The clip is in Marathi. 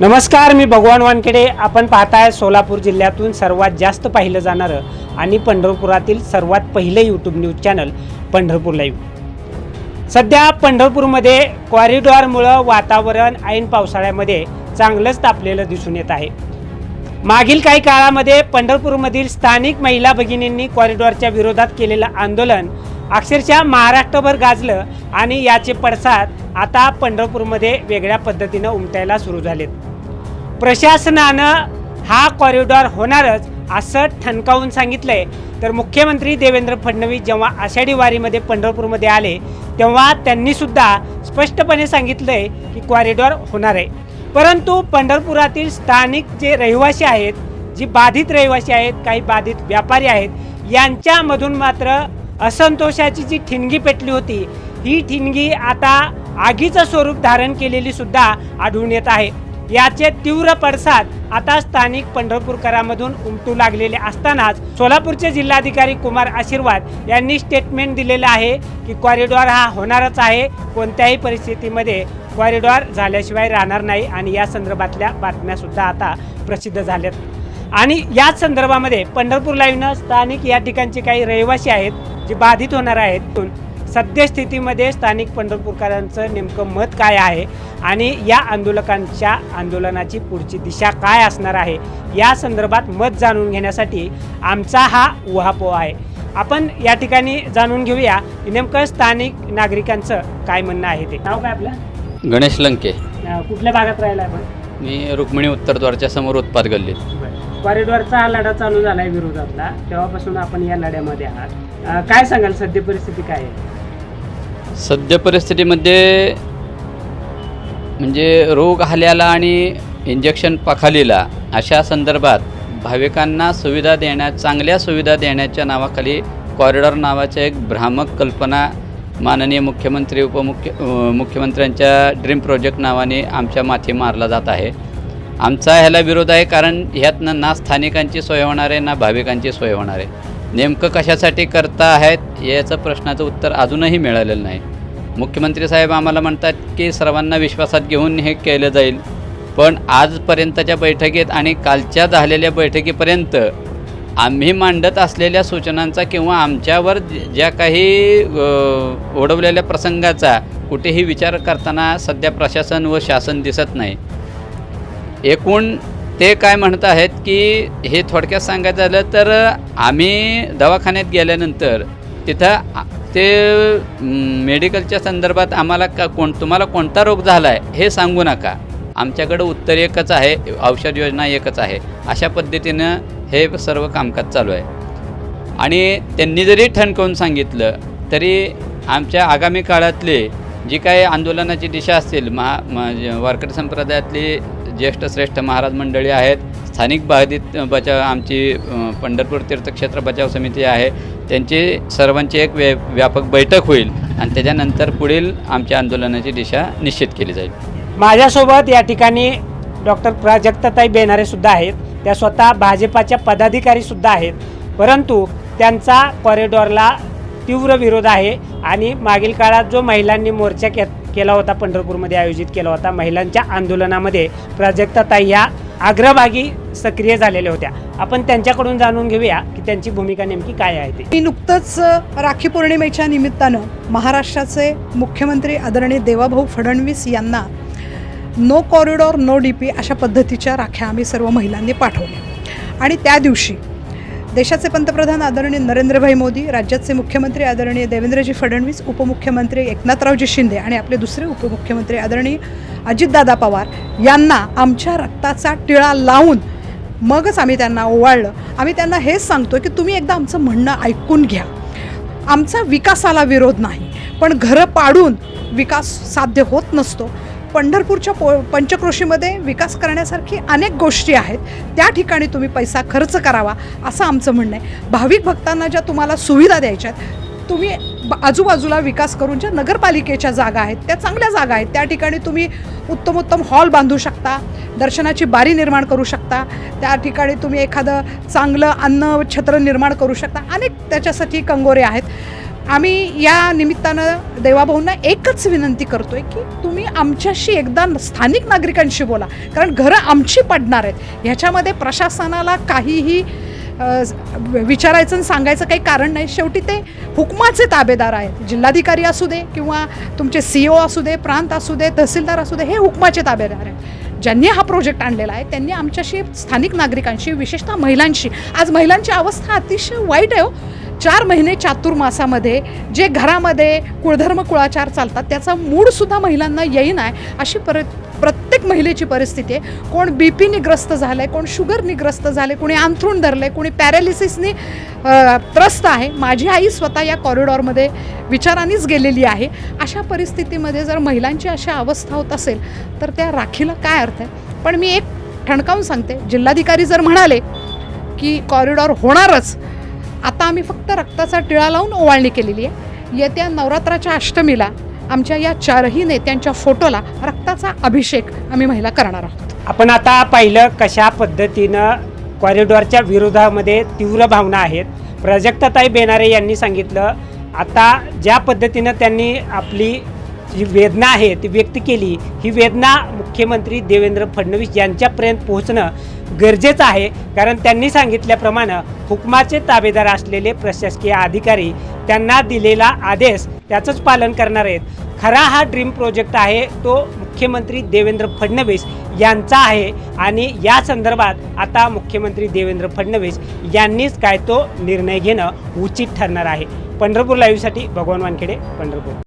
नमस्कार मी भगवान वानखेडे. आपण पाहताय सोलापूर जिल्ह्यातून सर्वात जास्त पाहिलं जाणारं आणि पंढरपुरातील सर्वात पहिलं YouTube news channel Pandharpur live सध्या पंढरपूरमध्ये कॉरिडॉरमुळं वातावरण ऐन पावसाळ्यामध्ये चांगलंच तापलेलं दिसून येत आहे. मागील काही काळामध्ये पंढरपूरमधील स्थानिक महिला भगिनींनी कॉरिडॉरच्या विरोधात केलेलं आंदोलन अक्षरशः महाराष्ट्रभर गाजलं आणि याचे पडसाद आता पंढरपूरमध्ये वेगळ्या पद्धतीनं उमटायला सुरू झालेत. प्रशासनानं हा कॉरिडॉर होणारच असं ठणकावून सांगितलंय. तर मुख्यमंत्री देवेंद्र फडणवीस जेव्हा आषाढी वारीमध्ये पंढरपूरमध्ये आले तेव्हा त्यांनी सुद्धा स्पष्टपणे सांगितलंय की कॉरिडॉर होणार आहे. परंतु पंढरपुरातील स्थानिक जे रहिवासी आहेत जी बाधित रहिवासी आहेत काही बाधित व्यापारी आहेत यांच्यामधून मात्र असंतोषाची जी ठिणगी पेटली होती ही ठिणगी आता आगीचं स्वरूप धारण केलेली सुद्धा आढळून येत आहे. याचे तीव्र पडसाद आता स्थानिक पंढरपूरकरांमधून उमटू लागलेले असतानाच सोलापूरचे जिल्हाधिकारी कुमार आशीर्वाद यांनी स्टेटमेंट दिलेलं आहे की कॉरिडॉर हा होणारच आहे. कोणत्याही परिस्थितीमध्ये कॉरिडॉर झाल्याशिवाय राहणार नाही आणि या संदर्भातल्या बातम्यासुद्धा आता प्रसिद्ध झाल्यात. आणि याच संदर्भामध्ये पंढरपूर लाईव्हनं स्थानिक या ठिकाणचे काही रहिवासी आहेत जे बाधित होणार आहेत. सद्यस्थितीमध्ये स्थानिक पंढरपूरकरांचं नेमकं मत काय आहे? आणि या आंदोलकांच्या आंदोलनाची पुढची दिशा काय असणार आहे या संदर्भात मत जाणून घेण्यासाठी आमचा हा उहापोह आहे. आपण या ठिकाणी जाणून घेऊया की नेमकं स्थानिक नागरिकांचं काय म्हणणं आहे ते. नाव काय आपलं? गणेश लंके. कुठल्या भागात राहिला आपण? मी रुक्मिणी उत्तरद्वारच्या समोर उत्पाद गल्लीत. कॉरिडॉरचा हा लढा चालू झाला आहे विरोधातला. तेव्हापासून आपण या लढ्यामध्ये आहात. काय सांगाल? सध्या परिस्थिती काय आहे? सद्य परिस्थितीमध्ये म्हणजे रोग आल्याला आणि इंजेक्शन पखालीला अशा संदर्भात भाविकांना सुविधा देण्या चांगल्या सुविधा देण्याच्या नावाखाली कॉरिडॉर नावाच्या एक भ्रामक कल्पना माननीय मुख्यमंत्री उपमुख्य मुख्यमंत्र्यांच्या ड्रीम प्रोजेक्ट नावाने आमच्या माथी मारला जात आहे. आमचा ह्याला विरोध आहे कारण ह्यातनं ना स्थानिकांची सोय होणार आहे ना भाविकांची सोय होणार आहे. नेमकं कशासाठी करता आहेत याचं प्रश्नाचं उत्तर अजूनही मिळालेलं नाही. मुख्यमंत्री साहेब आम्हाला म्हणतात की सर्वांना विश्वासात घेऊन हे केलं जाईल. पण आजपर्यंतच्या बैठकीत आणि कालच्या झालेल्या बैठकीपर्यंत आम्ही मांडत असलेल्या सूचनांचा किंवा आमच्यावर ज- ज्या काही ओढवलेल्या प्रसंगाचा कुठेही विचार करताना सध्या प्रशासन व शासन दिसत नाही. एकूण ते काय म्हणत आहेत की हे थोडक्यात सांगायचं झालं तर आम्ही दवाखान्यात गेल्यानंतर तिथं आ- ते मेडिकलच्या संदर्भात आम्हाला का कोण तुम्हाला कोणता रोग झाला आहे हे सांगू नका. आमच्याकडं उत्तर एकच आहे औषध योजना एकच आहे. अशा पद्धतीनं हे सर्व कामकाज चालू आहे. आणि त्यांनी जरी ठणकावून सांगितलं तरी आमच्या आगामी काळातले जी काही आंदोलनाची दिशा असतील महा म- वारकरी संप्रदायातली ज्येष्ठ श्रेष्ठ महाराज मंडळी आहेत स्थानिक बाधित बचाव आमची पंढरपूर तीर्थक्षेत्र बचाव समिती आहे त्यांची सर्वांची एक व्या व्यापक बैठक होईल आणि त्याच्यानंतर पुढील आमच्या आंदोलनाची दिशा निश्चित केली जाईल. माझ्यासोबत या ठिकाणी डॉक्टर प्राजक्ताताई बेनारे सुद्धा आहेत. त्या स्वतः भाजपाच्या पदाधिकारी सुद्धा आहेत. परंतु त्यांचा कॉरिडॉरला तीव्र विरोध आहे आणि मागील काळात जो महिलांनी मोर्चा के केला होता पंढरपूरमध्ये आयोजित केला होता महिलांच्या आंदोलनामध्ये प्राजक्ताताई ह्या अग्रभागी सक्रिय झालेल्या होत्या. आपण त्यांच्याकडून जाणून घेऊया की त्यांची भूमिका नेमकी काय आहे ती. मी नुकतंच राखी पौर्णिमेच्या निमित्तानं महाराष्ट्राचे मुख्यमंत्री आदरणीय देवाभाऊ फडणवीस यांना no corridor no D P अशा पद्धतीच्या राख्या आम्ही सर्व महिलांनी पाठवल्या. आणि त्या दिवशी देशाचे पंतप्रधान आदरणीय नरेंद्रभाई मोदी राज्याचे मुख्यमंत्री आदरणीय देवेंद्रजी फडणवीस उपमुख्यमंत्री एकनाथरावजी शिंदे आणि आपले दुसरे उपमुख्यमंत्री आदरणीय अजितदादा पवार यांना आमच्या रक्ताचा टिळा लावून मगच आम्ही त्यांना ओवाळलं. आम्ही त्यांना हेच सांगतो की तुम्ही एकदा आमचं म्हणणं ऐकून घ्या. आमचा विकासाला विरोध नाही पण घरं पाडून विकास साध्य होत नसतो. पंढरपूरच्या पो पंचक्रोशीमध्ये विकास करण्यासारखी अनेक गोष्टी आहेत. त्या ठिकाणी तुम्ही पैसा खर्च करावा असं आमचं म्हणणं आहे. भाविक भक्तांना ज्या तुम्हाला सुविधा द्यायच्या आहेत तुम्ही ब- आजूबाजूला विकास करून ज्या नगरपालिकेच्या जागा आहेत त्या चांगल्या जागा आहेत त्या ठिकाणी तुम्ही उत्तम उत्तम हॉल बांधू शकता दर्शनाची बारी निर्माण करू शकता त्या ठिकाणी तुम्ही एखादं चांगलं अन्न छत्र निर्माण करू शकता. अनेक त्याच्यासाठी कंगोरे आहेत. आम्ही या निमित्तानं देवाभाऊंना एकच विनंती करतोय की तुम्ही आमच्याशी एकदा स्थानिक नागरिकांशी बोला. कारण घरं आमची पडणार आहेत. ह्याच्यामध्ये प्रशासनाला काहीही विचारायचं आणि सांगायचं काही कारण नाही. शेवटी ते हुकमाचे ताबेदार आहेत. जिल्हाधिकारी असू दे किंवा तुमचे सी ओ असू दे प्रांत असू दे तहसीलदार असू दे हे हुकमाचे ताबेदार आहेत. ज्यांनी हा प्रोजेक्ट आणलेला आहे त्यांनी आमच्याशी स्थानिक नागरिकांशी विशेषतः महिलांशी आज महिलांची अवस्था अतिशय वाईट आहे हो. चार महिने चातुर्मासामध्ये जे घरामध्ये कुळधर्म कुळाचार चालतात त्याचा मूडसुद्धा महिलांना येईन आहे अशी पर प्रत्येक महिलेची परिस्थिती आहे. कोण बी पीने ग्रस्त झालं आहे कोण शुगरनी ग्रस्त झाले कोणी अंथरूण धरलं आहे कोणी पॅरालिसिसनी त्रस्त आहे. माझी आई स्वतः या कॉरिडॉरमध्ये विचारानेच गेलेली आहे. अशा परिस्थितीमध्ये जर महिलांची अशा अवस्था होत असेल तर त्या राखीला काय अर्थ आहे? पण मी एक ठणकावून सांगते. जिल्हाधिकारी जर म्हणाले की कॉरिडॉर होणारच आता आम्ही फक्त रक्ताचा टिळा लावून ओवाळणी केलेली आहे. येत्या नवरात्राच्या अष्टमीला आमच्या या चारही नेत्यांच्या फोटोला रक्ताचा अभिषेक आम्ही महिला करणार आहोत. आपण आता पाहिलं कशा पद्धतीनं कॉरिडॉरच्या विरोधामध्ये तीव्र भावना आहेत. प्राजक्ताताई बेनारे यांनी सांगितलं आता ज्या पद्धतीनं त्यांनी आपली जी वेदना आहे ती व्यक्त केली ही वेदना मुख्यमंत्री देवेंद्र फडणवीस यांच्यापर्यंत पोहोचणं गरजेचं आहे. कारण त्यांनी सांगितल्याप्रमाणे हुकमाचे ताबेदार असलेले प्रशासकीय अधिकारी त्यांना दिलेला आदेश त्याचंच पालन करणार आहेत. खरा हा ड्रीम प्रोजेक्ट आहे तो मुख्यमंत्री देवेंद्र फडणवीस यांचा आहे आणि या संदर्भात आता मुख्यमंत्री देवेंद्र फडणवीस यांनीच काय तो निर्णय घेणं उचित ठरणार आहे. पंढरपूर लाईव्हसाठी भगवान वानखेडे पंढरपूर.